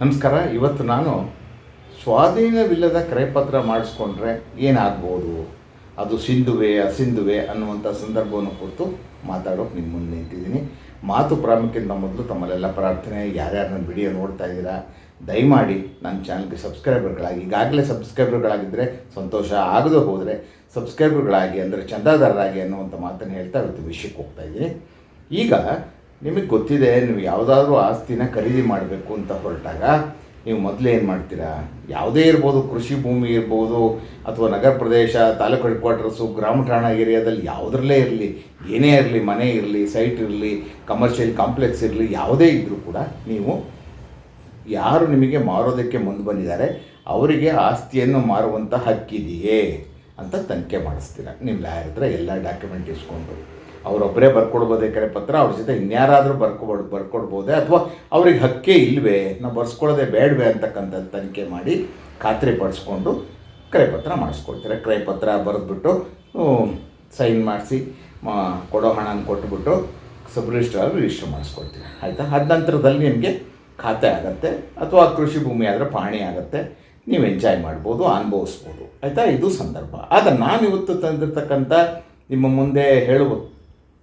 ನಮಸ್ಕಾರ, ಇವತ್ತು ನಾನು ಸ್ವಾಧೀನವಿಲ್ಲದ ಕ್ರಯಪತ್ರ ಮಾಡಿಸ್ಕೊಂಡ್ರೆ ಏನಾಗ್ಬೋದು? ಅದು ಸಿಂಧುವೆ, ಅಸಿಂಧುವೆ ಅನ್ನುವಂಥ ಸಂದರ್ಭವನ್ನು ಕುರಿತು ಮಾತಾಡೋಕೆ ನಿಮ್ಮ ಮುಂದೆ ನಿಂತಿದ್ದೀನಿ. ಮಾತು ಪ್ರಾಮುಖ್ಯದ ಮೊದಲು ತಮ್ಮಲ್ಲೆಲ್ಲ ಪ್ರಾರ್ಥನೆ, ಯಾರ್ಯಾರು ನನ್ನ ವಿಡಿಯೋ ನೋಡ್ತಾ ಇದ್ದೀರಾ, ದಯಮಾಡಿ ನನ್ನ ಚಾನಲ್ಗೆ ಸಬ್ಸ್ಕ್ರೈಬರ್ಗಳಾಗಿ, ಈಗಾಗಲೇ ಸಬ್ಸ್ಕ್ರೈಬರ್ಗಳಾಗಿದ್ದರೆ ಸಂತೋಷ ಆಗದೆ ಹೋದರೆ ಸಬ್ಸ್ಕ್ರೈಬರ್ಗಳಾಗಿ ಅಂದರೆ ಚಂದಾದಾರರಾಗಿ ಅನ್ನುವಂಥ ಮಾತನ್ನು ಹೇಳ್ತಾ ಇವತ್ತು ವಿಷಯಕ್ಕೆ ಹೋಗ್ತಾ ಇದ್ದೀನಿ. ಈಗ ನಿಮಗೆ ಗೊತ್ತಿದೆ, ನೀವು ಯಾವುದಾದ್ರೂ ಆಸ್ತಿನ ಖರೀದಿ ಮಾಡಬೇಕು ಅಂತ ಹೊರಟಾಗ ನೀವು ಮೊದಲು ಏನು ಮಾಡ್ತೀರಾ? ಯಾವುದೇ ಇರ್ಬೋದು, ಕೃಷಿ ಭೂಮಿ ಇರ್ಬೋದು, ಅಥವಾ ನಗರ ಪ್ರದೇಶ, ತಾಲೂಕು ಹೆಡ್ ಕ್ವಾರ್ಟರ್ಸು ಗ್ರಾಮ ಠಾಣಾ ಏರಿಯಾದಲ್ಲಿ ಯಾವುದರಲ್ಲೇ ಇರಲಿ, ಏನೇ ಇರಲಿ, ಮನೆ ಇರಲಿ ಸೈಟ್ ಇರಲಿ ಕಮರ್ಷಿಯಲ್ ಕಾಂಪ್ಲೆಕ್ಸ್ ಇರಲಿ, ಯಾವುದೇ ಇದ್ದರೂ ಕೂಡ ನೀವು ಯಾರು ನಿಮಗೆ ಮಾರೋದಕ್ಕೆ ಮುಂದೆ ಬಂದಿದ್ದಾರೆ, ಅವರಿಗೆ ಆಸ್ತಿಯನ್ನು ಮಾರುವಂಥ ಹಕ್ಕಿದೆಯೇ ಅಂತ ತನಿಖೆ ಮಾಡಿಸ್ತೀರ? ನಿಮ್ಮ ಲಾಯರ್ ಹತ್ರ ಎಲ್ಲ ಡಾಕ್ಯುಮೆಂಟ್ ಇಸ್ಕೊಂಡು. ಅವರೊಬ್ಬರೇ ಬರ್ಕೊಡ್ಬೋದೇ ಕರೆ ಪತ್ರ, ಅವ್ರ ಜೊತೆ ಇನ್ಯಾರಾದರೂ ಬರ್ಕೊಬೋದು ಬರ್ಕೊಡ್ಬೋದೇ? ಅಥವಾ ಅವ್ರಿಗೆ ಹಕ್ಕೇ ಇಲ್ಲವೇ ನಾವು ಬರ್ಸ್ಕೊಳ್ಳೋದೇ ಬೇಡವೇ ಅಂತಕ್ಕಂಥದ್ದು ತನಿಖೆ ಮಾಡಿ ಖಾತ್ರಿ ಪಡಿಸ್ಕೊಂಡು ಕ್ರಯಪತ್ರ ಮಾಡಿಸ್ಕೊಳ್ತಾರೆ ಕ್ರಯಪತ್ರ ಬರೆದ್ಬಿಟ್ಟು ಸೈನ್ ಮಾಡಿಸಿ ಕೊಡೋ ಹಣನ ಕೊಟ್ಬಿಟ್ಟು ಸಬ್ ರಿಜಿಸ್ಟ್ರಾರ್ ರಿಜಿಸ್ಟರ್ ಮಾಡಿಸ್ಕೊಳ್ತೀವಿ ಆಯಿತಾ? ಅದ ನಂತರದಲ್ಲಿ ನಿಮಗೆ ಖಾತೆ ಆಗುತ್ತೆ, ಅಥವಾ ಕೃಷಿ ಭೂಮಿ ಆದರೆ ಪಹಣಿ ಆಗುತ್ತೆ, ನೀವು ಎಂಜಾಯ್ ಮಾಡ್ಬೋದು, ಅನುಭವಿಸ್ಬೋದು. ಆಯಿತಾ? ಇದು ಸಂದರ್ಭ. ಆದರೆ ನಾನು ಇವತ್ತು ತಂದಿರ್ತಕ್ಕಂಥ ನಿಮ್ಮ ಮುಂದೆ ಹೇಳುವ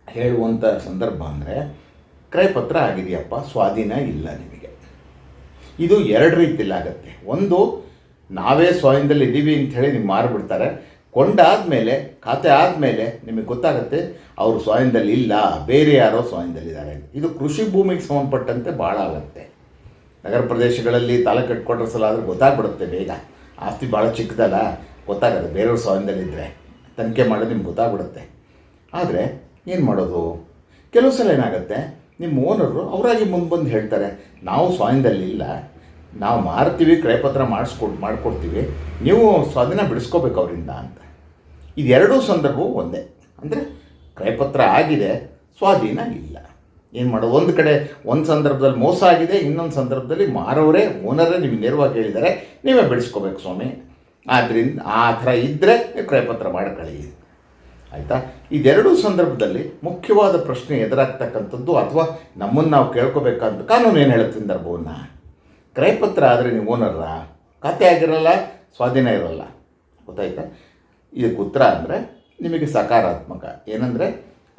ಹೇಳುವಂಥ ಸಂದರ್ಭ ಅಂದರೆ, ಕ್ರಯಪತ್ರ ಆಗಿದೆಯಪ್ಪ, ಸ್ವಾಧೀನ ಇಲ್ಲ ನಿಮಗೆ. ಇದು ಎರಡು ರೀತಿಯಲ್ಲಿ ಆಗುತ್ತೆ ಒಂದು, ನಾವೇ ಸ್ವಾಧೀನದಲ್ಲಿ ಇದ್ದೀವಿ ಅಂಥೇಳಿ ನಿಮ್ಗೆ ಮಾರಿಬಿಡ್ತಾರೆ. ಕೊಂಡಾದಮೇಲೆ, ಖಾತೆ ಆದಮೇಲೆ ನಿಮಗೆ ಗೊತ್ತಾಗುತ್ತೆ, ಅವರು ಸ್ವಾಧೀನದಲ್ಲಿ ಇಲ್ಲ, ಬೇರೆ ಯಾರೋ ಸ್ವಾಧೀನದಲ್ಲಿದ್ದಾರೆ ಇದು ಕೃಷಿ ಭೂಮಿಗೆ ಸಂಬಂಧಪಟ್ಟಂತೆ ಭಾಳ ಆಗುತ್ತೆ. ನಗರ ಪ್ರದೇಶಗಳಲ್ಲಿ ತಾಲೂಕು ಹೆಡ್ ಕ್ವಾರ್ಟರ್ಸಲ್ಲಾದರೆ ಗೊತ್ತಾಗ್ಬಿಡುತ್ತೆ ಬೇಗ. ಆಸ್ತಿ ಭಾಳ ಚಿಕ್ಕದಲ್ಲ, ಗೊತ್ತಾಗುತ್ತೆ, ಬೇರೆಯವ್ರ ಸ್ವಾಧೀನದಲ್ಲಿದ್ದರೆ ತನಿಖೆ ಮಾಡೋದು ನಿಮ್ಗೆ ಗೊತ್ತಾಗ್ಬಿಡುತ್ತೆ. ಆದರೆ ಏನು ಮಾಡೋದು? ಕೆಲವು ಸಲ ಏನಾಗುತ್ತೆ ನಿಮ್ಮ ಓನರು ಅವರಾಗಿ ಮುಂದೆ ಬಂದು ಹೇಳ್ತಾರೆ, ನಾವು ಸ್ವಾಧೀನದಲ್ಲಿ ಇಲ್ಲ. ನಾವು ಮಾರ್ತೀವಿ, ಕ್ರಯಪತ್ರ ಮಾಡಿಸ್ಕೊಡ್ ಮಾಡಿಕೊಡ್ತೀವಿ. ನೀವು ಸ್ವಾಧೀನ ಬಿಡಿಸ್ಕೋಬೇಕು ಅವರಿಂದ ಅಂತ. ಇದೆರಡೂ ಸಂದರ್ಭವೂ ಒಂದೇ. ಅಂದರೆ ಕ್ರಯಪತ್ರ ಆಗಿದೆ, ಸ್ವಾಧೀನ ಇಲ್ಲ. ಏನು ಮಾಡೋದು ಒಂದು ಕಡೆ ಒಂದು ಸಂದರ್ಭದಲ್ಲಿ ಮೋಸ ಆಗಿದೆ, ಇನ್ನೊಂದು ಸಂದರ್ಭದಲ್ಲಿ ಮಾರೋರೇ ಓನರೇ ನಿಮಗೆ ನೇರವಾಗಿ ಹೇಳಿದ್ದಾರೆ, ನೀವೇ ಬಿಡಿಸ್ಕೋಬೇಕು ಸ್ವಾಮಿ. ಆದ್ದರಿಂದ ಆ ಥರ ಇದ್ದರೆ ನೀವು ಕ್ರಯಪತ್ರ ಮಾಡ್ಕೊಳ್ಳಿ ಆಯಿತಾ? ಇದೆರಡೂ ಸಂದರ್ಭದಲ್ಲಿ ಮುಖ್ಯವಾದ ಪ್ರಶ್ನೆ ಎದುರಾಗ್ತಕ್ಕಂಥದ್ದು ಅಥವಾ ನಮ್ಮನ್ನು ನಾವು ಕೇಳ್ಕೊಬೇಕಂತ ಕಾನೂನು ಏನು ಹೇಳುತ್ತೆ ಸಂದರ್ಭವನ್ನು? ಕ್ರಯಪತ್ರ ಆದರೆ ನೀವು ಓನರ್ರ? ಖಾತೆ ಆಗಿರಲ್ಲ, ಸ್ವಾಧೀನ ಇರಲ್ಲ. ಗೊತ್ತಾಯ್ತಾ? ಇದಕ್ಕೆ ಉತ್ತರ ಅಂದರೆ ನಿಮಗೆ ಸಕಾರಾತ್ಮಕ. ಏನಂದರೆ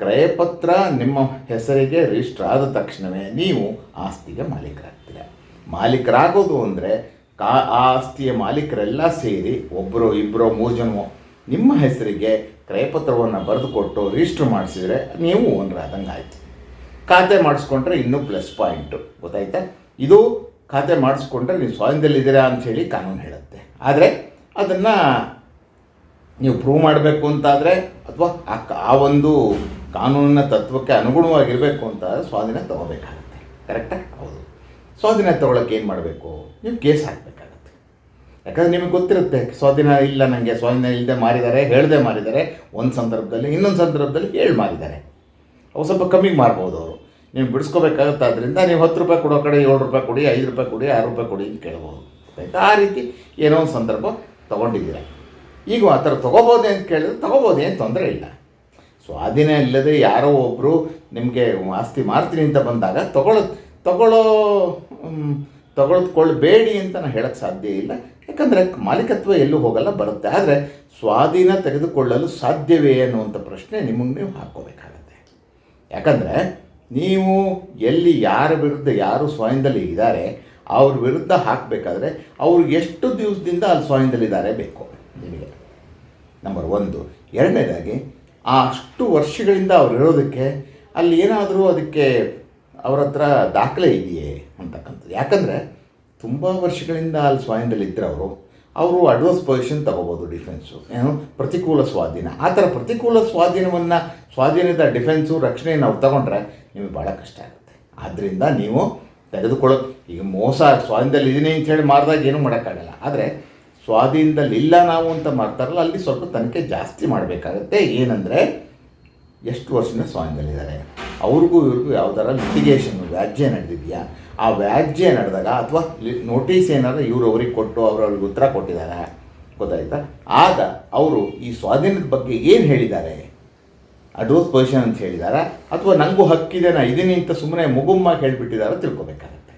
ಕ್ರಯಪತ್ರ ನಿಮ್ಮ ಹೆಸರಿಗೆ ರಿಜಿಸ್ಟರ್ ಆದ ತಕ್ಷಣವೇ ನೀವು ಆಸ್ತಿಗೆ ಮಾಲೀಕರಾಗ್ತೀರ. ಮಾಲೀಕರಾಗೋದು ಅಂದರೆ ಕಾ ಆ ಆಸ್ತಿಯ ಮಾಲೀಕರೆಲ್ಲ ಸೇರಿ ಒಬ್ಬರು ಇಬ್ಬರೋ ಮೂರು ಜನ ನಿಮ್ಮ ಹೆಸರಿಗೆ ಕ್ರಯಪತ್ರವನ್ನು ಬರೆದು ಕೊಟ್ಟು ರಿಜಿಸ್ಟರ್ ಮಾಡಿಸಿದರೆ ನೀವು ಓನರ್ ಆದಂಗೆ ಆಯಿತು. ಖಾತೆ ಮಾಡಿಸ್ಕೊಂಡ್ರೆ ಇನ್ನೂ ಪ್ಲಸ್ ಪಾಯಿಂಟು ಗೊತ್ತಾಯ್ತಾ? ಇದು ಖಾತೆ ಮಾಡಿಸ್ಕೊಂಡ್ರೆ ನೀವು ಸ್ವಾಧೀನದಲ್ಲಿದ್ದೀರಾ ಅಂಥೇಳಿ ಕಾನೂನು ಹೇಳುತ್ತೆ. ಆದರೆ ಅದನ್ನು ನೀವು ಪ್ರೂವ್ ಮಾಡಬೇಕು ಅಂತಾದರೆ ಅಥವಾ ಆ ಆ ಒಂದು ಕಾನೂನಿನ ತತ್ವಕ್ಕೆ ಅನುಗುಣವಾಗಿರಬೇಕು ಅಂತ ಸ್ವಾಧೀನ ತಗೋಬೇಕಾಗತ್ತೆ. ಕರೆಕ್ಟಾ ಹೌದು. ಸ್ವಾಧೀನ ತಗೊಳಕ್ಕೆ ಏನು ಮಾಡಬೇಕು? ನೀವು ಕೇಸ್ ಹಾಕಬೇಕಾಗತ್ತೆ. ಯಾಕಂದರೆ ನಿಮಗೆ ಗೊತ್ತಿರುತ್ತೆ, ಸ್ವಾಧೀನ ಇಲ್ಲ ನನಗೆ ಸ್ವಾಧೀನ ಇಲ್ಲದೆ ಮಾರಿದ್ದಾರೆ ಹೇಳದೆ ಮಾರಿದ್ದಾರೆ ಒಂದು ಸಂದರ್ಭದಲ್ಲಿ ಇನ್ನೊಂದು ಸಂದರ್ಭದಲ್ಲಿ ಹೇಳಿ ಮಾರಿದ್ದಾರೆ ಅವು ಸ್ವಲ್ಪ ಕಮ್ಮಿಗೆ ಮಾರ್ಬೋದು ಅವರು. ನೀವು ಬಿಡಿಸ್ಕೋಬೇಕಾಗುತ್ತೆ ಅದರಿಂದ ನೀವು ಹತ್ತು ರೂಪಾಯಿ ಕೊಡೋ ಕಡೆ ಏಳು ರೂಪಾಯಿ ಕೊಡಿ, ಐದು ರೂಪಾಯಿ ಕೊಡಿ, ಆರು ರೂಪಾಯಿ ಕೊಡಿ ಅಂತ ಕೇಳ್ಬೋದು. ಆಯಿತಾ? ಆ ರೀತಿ ಏನೋ ಒಂದು ಸಂದರ್ಭ ತೊಗೊಂಡಿದ್ದೀರ. ಈಗ ಆ ಥರ ತೊಗೋಬೋದೆ ಅಂತ ಕೇಳಿದ್ರೆ ತೊಗೋಬೋದು ಏನು ತೊಂದರೆ ಇಲ್ಲ. ಸ್ವಾಧೀನ ಇಲ್ಲದೆ ಯಾರೋ ಒಬ್ಬರು ನಿಮಗೆ ಆಸ್ತಿ ಮಾರ್ತೀನಿ ಅಂತ ಬಂದಾಗ ತಗೊಳ್ಳೋ ತಗೊಳ್ಳೋ ಮ್, ತೆಗೆದುಕೊಳ್ಬೇಡಿ ಅಂತ ನಾನು ಹೇಳಕ್ಕೆ ಸಾಧ್ಯ ಇಲ್ಲ. ಯಾಕಂದರೆ ಮಾಲೀಕತ್ವ ಎಲ್ಲೂ ಹೋಗಲ್ಲ ಬರುತ್ತೆ. ಆದರೆ ಸ್ವಾಧೀನ ತೆಗೆದುಕೊಳ್ಳಲು ಸಾಧ್ಯವೇ ಅನ್ನುವಂಥ ಪ್ರಶ್ನೆ ನಿಮಗೆ ನೀವು ಹಾಕ್ಕೋಬೇಕಾಗತ್ತೆ ಯಾಕಂದರೆ ನೀವು ಎಲ್ಲಿ ಯಾರ ವಿರುದ್ಧ ಯಾರು ಸ್ವಾಧೀನದಲ್ಲಿ ಇದ್ದಾರೆ ಅವ್ರ ವಿರುದ್ಧ ಹಾಕಬೇಕಾದ್ರೆ ಅವ್ರಿಗೆ ಎಷ್ಟು ದಿವಸದಿಂದ ಅಲ್ಲಿ ಸ್ವಾಧೀನದಲ್ಲಿದ್ದಾರೆ ಬೇಕು ನಿಮಗೆ. ನಂಬರ್ ಒಂದು. ಎರಡನೇದಾಗಿ ಆ ಅಷ್ಟು ವರ್ಷಗಳಿಂದ ಅವ್ರು ಇರೋದಕ್ಕೆ ಅಲ್ಲಿ ಏನಾದರೂ ಅದಕ್ಕೆ ಅವ್ರ ಹತ್ರ ದಾಖಲೆ ಇದೆಯೇ ಅಂತಕ್ಕಂಥದ್ದು. ಯಾಕಂದರೆ ತುಂಬ ವರ್ಷಗಳಿಂದ ಅಲ್ಲಿ ಸ್ವಾಧೀನದಲ್ಲಿ ಇದ್ದರೆ ಅವರು ಅವರು ಅಡ್ವಾನ್ಸ್ ಪೊಸಿಷನ್ ತಗೋಬೋದು ಡಿಫೆನ್ಸು ಏನು? ಪ್ರತಿಕೂಲ ಸ್ವಾಧೀನ. ಆ ಥರ ಪ್ರತಿಕೂಲ ಸ್ವಾಧೀನವನ್ನು, ಸ್ವಾಧೀನದ ಡಿಫೆನ್ಸು ರಕ್ಷಣೆಯನ್ನು ನಾವು ತಗೊಂಡ್ರೆ ನಿಮಗೆ ಭಾಳ ಕಷ್ಟ ಆಗುತ್ತೆ. ಆದ್ದರಿಂದ ನೀವು ತೆಗೆದುಕೊಳ್ಳೋ, ಈಗ ಮೋಸ, ಸ್ವಾಧೀನದಲ್ಲಿ ಇದೀನಿ ಅಂತ ಹೇಳಿ ಮಾರಿದಾಗ ಏನೂ ಮಾಡೋಕ್ಕಾಗಲ್ಲ. ಆದರೆ ಸ್ವಾಧೀನದಲ್ಲಿ ಇಲ್ಲ ನಾವು ಅಂತ ಮಾಡ್ತಾರಲ್ಲ ಅಲ್ಲಿ ಸ್ವಲ್ಪ ತನಿಖೆ ಜಾಸ್ತಿ ಮಾಡಬೇಕಾಗತ್ತೆ. ಏನಂದರೆ ಎಷ್ಟು ವರ್ಷದಿಂದ ಸ್ವಾಧೀನದಲ್ಲಿದ್ದಾರೆ? ಅವ್ರಿಗೂ ಇವ್ರಿಗೂ ಯಾವ್ದಾರ ಲಿಟಿಗೇಷನ್ ವ್ಯಾಜ್ಯ ನಡೆದಿದೆಯಾ? ಆ ವ್ಯಾಜ್ಯ ನಡೆದಾಗ ಅಥವಾ ನೋಟಿಸ್ ಏನಾದ್ರು ಇವರು ಅವ್ರಿಗೆ ಕೊಟ್ಟು ಅವರು ಅವ್ರಿಗೆ ಉತ್ತರ ಕೊಟ್ಟಿದ್ದಾರೆ? ಗೊತ್ತಾಯ್ತಾ? ಆಗ ಅವರು ಈ ಸ್ವಾಧೀನದ ಬಗ್ಗೆ ಏನು ಹೇಳಿದ್ದಾರೆ? ಅಡ್ವಾನ್ಸ್ ಪೊಸಿಷನ್ ಅಂತ ಹೇಳಿದಾರ? ಅಥವಾ ನನಗೂ ಹಕ್ಕಿದೆ, ನಾ ಇದೀನಿ ಅಂತ ಸುಮ್ಮನೆ ಮುಗುಮ್ಮಾಗಿ ಹೇಳಿಬಿಟ್ಟಿದಾರ ತಿಳ್ಕೊಬೇಕಾಗತ್ತೆ.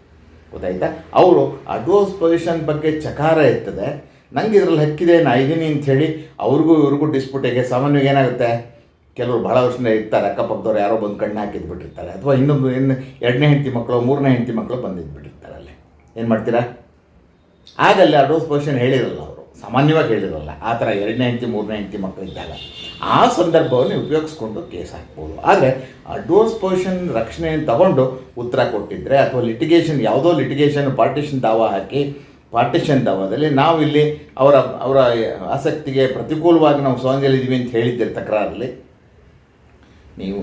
ಗೊತ್ತಾಯ್ತಾ? ಅವರು ಅಡ್ವಾನ್ಸ್ ಪೊಸಿಷನ್ ಬಗ್ಗೆ ಚಕಾರ ಇರ್ತದೆ ನಂಗೆ ಇದ್ರಲ್ಲಿ ಹಕ್ಕಿದೆ, ನಾ ಇದ್ದೀನಿ ಹೇಳಿ ಅವ್ರಿಗೂ ಇವ್ರಿಗೂ ಡಿಸ್ಪ್ಯೂಟಿಗೆ ಸಾಮಾನ್ಯವಾಗಿ ಏನಾಗುತ್ತೆ? ಕೆಲವರು ಭಾಳ ವರ್ಷದಿಂದ ಇರ್ತಾರೆ, ಅಕ್ಕಪಕ್ಕದವ್ರು ಯಾರೋ ಬಂದು ಕಣ್ಣು ಹಾಕಿದ್ದು ಬಿಟ್ಟಿರ್ತಾರೆ ಅಥವಾ ಇನ್ನೊಂದು ಇನ್ನು ಎರಡನೇ ಹೆಂಡತಿ ಮಕ್ಕಳು, ಮೂರನೇ ಹೆಂಡತಿ ಮಕ್ಕಳು ಬಂದಿದ್ದು ಬಿಟ್ಟಿರ್ತಾರೆ ಅಲ್ಲಿ. ಏನು ಮಾಡ್ತೀರಾ? ಆಗಲ್ಲಿ ಅಡ್ರೋಸ್ ಪೊಸಿಷನ್ ಹೇಳಿರಲ್ಲ ಅವರು. ಸಾಮಾನ್ಯವಾಗಿ ಹೇಳಿರಲ್ಲ, ಆ ಥರ ಎರಡನೇ ಹೆಂಡತಿ, ಮೂರನೇ ಹೆಂಡತಿ ಮಕ್ಕಳು ಇದ್ದಾಗ ಆ ಸಂದರ್ಭವನ್ನು ಉಪಯೋಗಿಸ್ಕೊಂಡು ಕೇಸ್ ಹಾಕ್ಬೋದು. ಆದರೆ ಅಡ್ವೋರ್ಸ್ ಪೊಸಿಷನ್ ರಕ್ಷಣೆಯನ್ನು ತಗೊಂಡು ಉತ್ತರ ಕೊಟ್ಟಿದ್ದರೆ ಅಥವಾ ಲಿಟಿಗೇಷನ್ ಯಾವುದೋ ಲಿಟಿಗೇಷನ್ ಪಾರ್ಟಿಷನ್ ದಾವ ಹಾಕಿ ಪಾರ್ಟಿಷನ್ ದಾವದಲ್ಲಿ ನಾವು ಇಲ್ಲಿ ಅವರ ಅವರ ಆಸಕ್ತಿಗೆ ಪ್ರತಿಕೂಲವಾಗಿ ನಾವು ಸ್ವಾಂಜಲಿದ್ದೀವಿ ಅಂತ ಹೇಳಿದ್ದೆ ತಕರಾರಲ್ಲಿ ನೀವು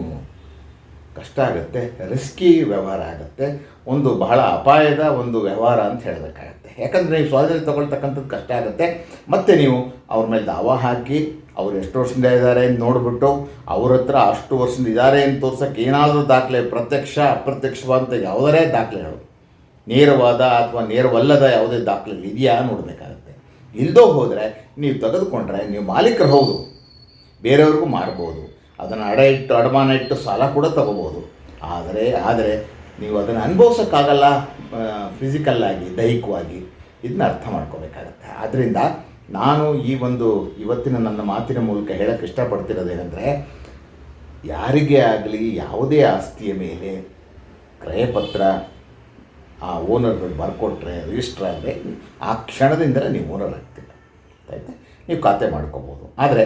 ಕಷ್ಟ ಆಗುತ್ತೆ ರಿಸ್ಕಿ ವ್ಯವಹಾರ ಆಗುತ್ತೆ, ಒಂದು ಬಹಳ ಅಪಾಯದ ಒಂದು ವ್ಯವಹಾರ ಅಂತ ಹೇಳಬೇಕಾಗತ್ತೆ. ಯಾಕಂದರೆ ನೀವು ಸ್ವಾತಂತ್ರ್ಯ ತೊಗೊಳ್ತಕ್ಕಂಥದ್ದು ಕಷ್ಟ ಆಗುತ್ತೆ, ಮತ್ತು ನೀವು ಅವ್ರ ಮೇಲೆ ದಾವ ಹಾಕಿ, ಅವ್ರು ಎಷ್ಟು ವರ್ಷದಿಂದ ಇದ್ದಾರೆ ಅಂತ ನೋಡಿಬಿಟ್ಟು, ಅವ್ರ ಹತ್ರ ಅಷ್ಟು ವರ್ಷದಿಂದ ಇದ್ದಾರೆ ಅಂತ ತೋರ್ಸೋಕ್ಕೆ ಏನಾದರೂ ದಾಖಲೆ, ಪ್ರತ್ಯಕ್ಷ ಅಪ್ರತ್ಯಕ್ಷವಾದಂಥ ಯಾವುದರೇ ದಾಖಲೆಗಳು, ನೇರವಾದ ಅಥವಾ ನೇರವಲ್ಲದ ಯಾವುದೇ ದಾಖಲೆ ಇದೆಯಾ ನೋಡಬೇಕಾಗತ್ತೆ. ಇಲ್ಲದೋ ಹೋದರೆ ನೀವು ತೆಗೆದುಕೊಂಡ್ರೆ ನೀವು ಮಾಲೀಕರು ಹೌದು, ಬೇರೆಯವ್ರಿಗೂ ಮಾರ್ಬೋದು. ಅದನ್ನು ಅಡ ಇಟ್ಟು, ಅಡಮಾನ ಇಟ್ಟು ಸಾಲ ಕೂಡ ತಗೋಬೋದು ಆದರೆ ಆದರೆ ನೀವು ಅದನ್ನು ಅನುಭವಿಸೋಕ್ಕಾಗಲ್ಲ ಫಿಸಿಕಲ್ಲಾಗಿ ದೈಹಿಕವಾಗಿ, ಇದನ್ನ ಅರ್ಥ ಮಾಡ್ಕೋಬೇಕಾಗತ್ತೆ. ಆದ್ದರಿಂದ ನಾನು ಈ ಒಂದು ಇವತ್ತಿನ ನನ್ನ ಮಾತಿನ ಮೂಲಕ ಹೇಳೋಕ್ಕೆ ಇಷ್ಟಪಡ್ತಿರೋದೇನೆಂದರೆ, ಯಾರಿಗೆ ಆಗಲಿ ಯಾವುದೇ ಆಸ್ತಿಯ ಮೇಲೆ ಕ್ರಯಪತ್ರ, ಆ ಓನರ್ಗಳು ಬರ್ಕೊಟ್ರೆ ರಿಜಿಸ್ಟರ್ ಆದರೆ, ಆ ಕ್ಷಣದಿಂದಲೇ ನೀವು ಓನರ್ ಆಗ್ತೀರ. ಆಯಿತಾ? ನೀವು ಖಾತೆ ಮಾಡ್ಕೋಬೋದು. ಆದರೆ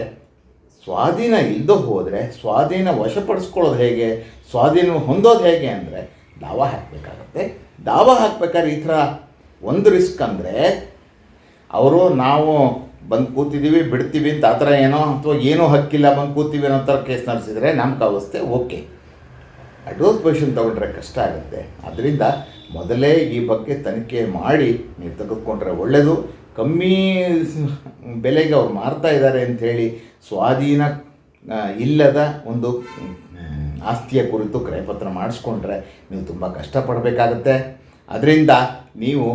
ಸ್ವಾಧೀನ ಇಲ್ಲದೆ ಹೋದರೆ, ಸ್ವಾಧೀನ ವಶಪಡಿಸ್ಕೊಳ್ಳೋದು ಹೇಗೆ, ಸ್ವಾಧೀನ ಹೊಂದೋದು ಹೇಗೆ ಅಂದರೆ, ದಾವ ಹಾಕಬೇಕಾಗತ್ತೆ. ದಾವ ಹಾಕ್ಬೇಕಾದ್ರೆ ಈ ಥರ ಒಂದು ರಿಸ್ಕ್ ಅಂದರೆ, ಅವರು ನಾವು ಬಂದು ಕೂತಿದ್ದೀವಿ, ಬಿಡ್ತೀವಿ ಅಂತ ಆ ಥರ ಏನೋ ಅಥವಾ ಏನೂ ಹಕ್ಕಿಲ್ಲ ಬಂದು ಕೂತೀವಿ ಅನ್ನೋ ಥರ ಕೇಸ್ ನಡೆಸಿದರೆ ನಮ್ಮ ಅವಸ್ಥೆ ಓಕೆ. ಅಡ್ವಾನ್ಸ್ ಪೊಸಿಷನ್ ತೊಗೊಂಡ್ರೆ ಕಷ್ಟ ಆಗುತ್ತೆ. ಅದರಿಂದ ಮೊದಲೇ ಈ ಬಗ್ಗೆ ತನಿಖೆ ಮಾಡಿ ನೀವು ತೆಗೆದುಕೊಂಡ್ರೆ ಒಳ್ಳೆಯದು ಕಮ್ಮಿ ಬೆಲೆಗೆ ಅವ್ರು ಮಾರ್ತಾ ಇದ್ದಾರೆ ಅಂಥೇಳಿ ಸ್ವಾಧೀನ ಇಲ್ಲದ ಒಂದು ಆಸ್ತಿಯ ಕುರಿತು ಕ್ರಯಪತ್ರ ಮಾಡಿಸ್ಕೊಂಡ್ರೆ ನೀವು ತುಂಬ ಕಷ್ಟಪಡಬೇಕಾಗತ್ತೆ. ಅದರಿಂದ ನೀವು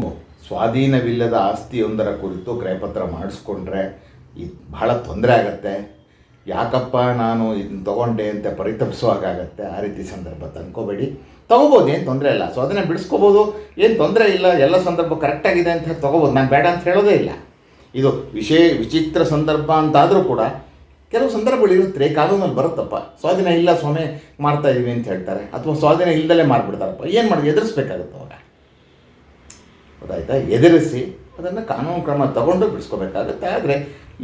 ಸ್ವಾಧೀನವಿಲ್ಲದ ಆಸ್ತಿಯೊಂದರ ಕುರಿತು ಕ್ರಯಪತ್ರ ಮಾಡಿಸ್ಕೊಂಡ್ರೆ ಇದು ಬಹಳ ತೊಂದರೆ ಆಗತ್ತೆ. ಯಾಕಪ್ಪ ನಾನು ಇದನ್ನ ತೊಗೊಂಡೆ ಅಂತ ಪರಿತಪಿಸುವಾಗತ್ತೆ ಆ ರೀತಿ ಸಂದರ್ಭ ತಂದ್ಕೋಬೇಡಿ. ತೊಗೋಬೋದು, ಏನು ತೊಂದರೆ ಇಲ್ಲ. ಸೊ ಅದನ್ನು ಬಿಡಿಸ್ಕೋಬೋದು. ಏನು ತೊಂದರೆ ಇಲ್ಲ, ಎಲ್ಲ ಸಂದರ್ಭ ಕರೆಕ್ಟಾಗಿದೆ ಅಂತ ಹೇಳಿ ತೊಗೋಬೋದು. ನಾನು ಬೇಡ ಅಂತ ಹೇಳೋದೇ ಇಲ್ಲ. ಇದು ವಿಶೇ, ವಿಚಿತ್ರ ಸಂದರ್ಭ ಅಂತಾದರೂ ಕೂಡ ಕೆಲವು ಸಂದರ್ಭಗಳಿರುತ್ತೆ ಕಾನೂನಲ್ಲಿ ಬರುತ್ತಪ್ಪ. ಸ್ವಾಧೀನ ಇಲ್ಲ, ಸ್ವಾಮಿ ಮಾಡ್ತಾ ಇದ್ದೀವಿ ಅಂತ ಹೇಳ್ತಾರೆ. ಅಥವಾ ಸ್ವಾಧೀನ ಇಲ್ಲದಲ್ಲೇ ಮಾಡಿಬಿಡ್ತಾರಪ್ಪ. ಏನು ಮಾಡಿ, ಎದುರಿಸ್ಬೇಕಾಗುತ್ತೆ ಅವಾಗ? ಗೊತ್ತಾಯ್ತಾ? ಎದುರಿಸಿ ಅದನ್ನು ಕಾನೂನು ಕ್ರಮ ತಗೊಂಡು ಬಿಡಿಸ್ಕೋಬೇಕಾಗುತ್ತೆ. ಆದರೆ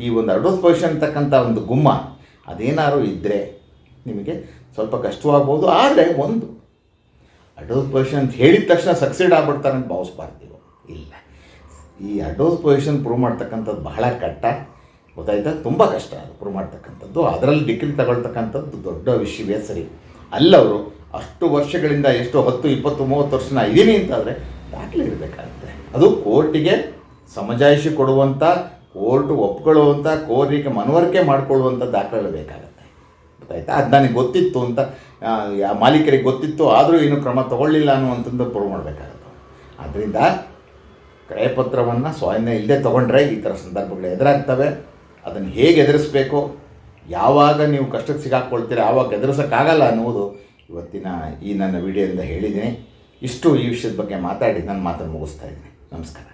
ಈ ಒಂದು ಅಡೋಸ್ ಪೊಸಿಷನ್ ಅಂತಕ್ಕಂಥ ಒಂದು ಗುಮ್ಮ, ಅದೇನಾದ್ರು ಇದ್ದರೆ ನಿಮಗೆ ಸ್ವಲ್ಪ ಕಷ್ಟವಾಗ್ಬೋದು. ಆದರೆ ಒಂದು ಅಡೋಸ್ ಪೊಸಿಷನ್ ಅಂತ ಹೇಳಿದ ತಕ್ಷಣ ಸಕ್ಸೀಡ್ ಆಗ್ಬಿಡ್ತಾರೆ ಅಂತ ಭಾವಿಸ್ಬಾರ್ದು ಇಲ್ಲ. ಈ ಅಡೋಸ್ ಪೊಸಿಷನ್ ಪ್ರೂವ್ ಮಾಡ್ತಕ್ಕಂಥದ್ದು ಬಹಳ ಕಷ್ಟ ಗೊತ್ತಾಯ್ತಾ? ತುಂಬ ಕಷ್ಟ. ಅದು ಪ್ರೂವ್ ಮಾಡ್ತಕ್ಕಂಥದ್ದು. ಅದರಲ್ಲಿ ಡಿಗ್ರಿ ತಗೊಳ್ತಕ್ಕಂಥದ್ದು ದೊಡ್ಡ ವಿಷಯವೇ ಸರಿ. ಅಲ್ಲವರು ಅಷ್ಟು ವರ್ಷಗಳಿಂದ ಎಷ್ಟು ಹತ್ತು, ಇಪ್ಪತ್ತು, ಮೂವತ್ತು ವರ್ಷ ನಾ ಇದ್ದೀನಿ ಅಂತಾದರೆ ದಾಖಲೆ ಇರಬೇಕಾಗುತ್ತೆ. ಅದು ಕೋರ್ಟಿಗೆ ಸಮಜಾಯಿಷಿ ಕೊಡುವಂಥ ಕೋರ್ಟ್ ಒಪ್ಕೊಳ್ಳುವಂಥ ಕೋರ್ಟಿಗೆ ಮನವರಿಕೆ ಮಾಡಿಕೊಳ್ಳುವಂಥ ದಾಖಲೆಗಳು ಬೇಕಾಗುತ್ತೆ. ಗೊತ್ತಾಯ್ತಾ? ಅದು ನನಗೆ ಗೊತ್ತಿತ್ತು ಅಂತ ಮಾಲೀಕರಿಗೆ ಗೊತ್ತಿತ್ತು, ಆದರೂ ಏನು ಕ್ರಮ ತಗೊಳ್ಳಿಲ್ಲ ಅನ್ನುವಂಥದ್ದು ಪ್ರೂವ್ ಮಾಡಬೇಕಾಗುತ್ತೆ. ಆದ್ದರಿಂದ ಕ್ರಯಪತ್ರವನ್ನು ಸ್ವಾಧೀನ ಇಲ್ಲದೆ ತೊಗೊಂಡ್ರೆ ಈ ಥರ ಸಂದರ್ಭಗಳು ಎದುರಾಗ್ತವೆ. ಅದನ್ನು ಹೇಗೆ ಎದುರಿಸ್ಬೇಕು? ಯಾವಾಗ ನೀವು ಕಷ್ಟಕ್ಕೆ ಸಿಗಾಕ್ಕೊಳ್ತೀರ? ಆವಾಗ ಎದುರಿಸೋಕ್ಕಾಗಲ್ಲ ಅನ್ನುವುದು ಇವತ್ತಿನ ಈ ನನ್ನ ವಿಡಿಯೋದಿಂದ ಹೇಳಿದ್ದೀನಿ. ಇಷ್ಟು ಈ ವಿಷಯದ ಬಗ್ಗೆ ಮಾತಾಡಿ, ನನ್ನ ಮಾತನ್ನು ಮುಗಿಸ್ತಾ ಇದ್ದೀನಿ. ನಮಸ್ಕಾರ.